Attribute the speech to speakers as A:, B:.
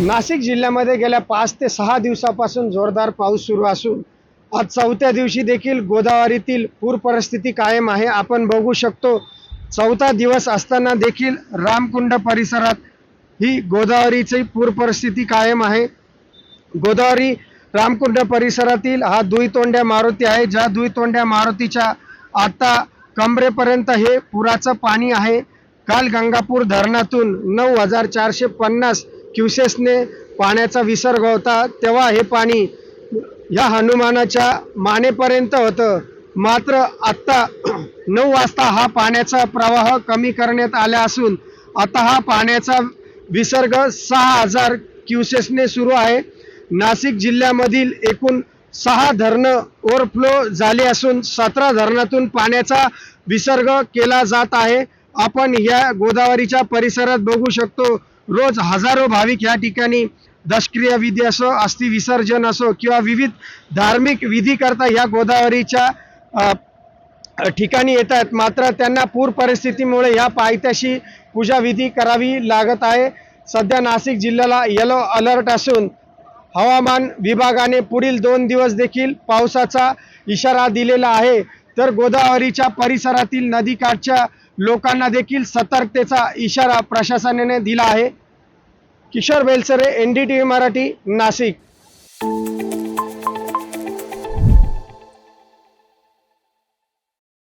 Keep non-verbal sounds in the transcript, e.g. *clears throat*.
A: नाशिक जिल्ह्यामध्ये गेल्या पाच ते सहा दिवसापासून जोरदार पाऊस सुरू असून आज चौथ्या दिवशी देखील गोदावरीतील पूर परिस्थिती कायम आहे. आपण बघू शकतो चौथा दिवस असताना देखील रामकुंड परिसरात ही गोदावरीची पूर परिस्थिती कायम आहे. गोदावरी रामकुंड परिसरातील हा दुईतोंड्या मारुती आहे. ज्या दुईतोंड्या मारुतीच्या आता कमरेपर्यंत हे पुराचं पाणी आहे. काल गंगापूर धरणातून नऊ हजार चारशे पन्नास क्युसेसने पाण्याचा विसर्ग होता तेव्हा हे पाणी या हनुमानाच्या मानेपर्यंत होतं. मात्र आत्ता *clears throat* नऊ वाजता हा पाण्याचा प्रवाह कमी करण्यात आला असून आता हा पाण्याचा विसर्ग सहा हजार क्युसेसने सुरू आहे. नाशिक जिल्ह्यामधील एकूण सहा धरणं ओव्हरफ्लो झाले असून सतरा धरणातून पाण्याचा विसर्ग केला जात आहे. आपण या गोदावरीच्या परिसरात बघू शकतो रोज हजारो भाविक या ठिकाणी दशक्रिया विधी असो अस्थि विसर्जन असो किंवा विविध धार्मिक विधी करता या गोदावरीच्या ठिकाणी येतात मात्र त्यांना पूर परिस्थितीमुळे या पायथ्याशी पूजा विधी करावी लागत आहे. सध्या नाशिक जिल्ह्याला येलो अलर्ट असून हवामान विभागाने पुढील दोन दिवस देखील पावसाचा इशारा दिलेला आहे. तर गोदावरीच्या परिसरातील नदीकाठच्या लोकांना देखील सतर्कतेचा इशारा प्रशासनाने दिला आहे. Kishor Belsare N D T V Marathi Nashik.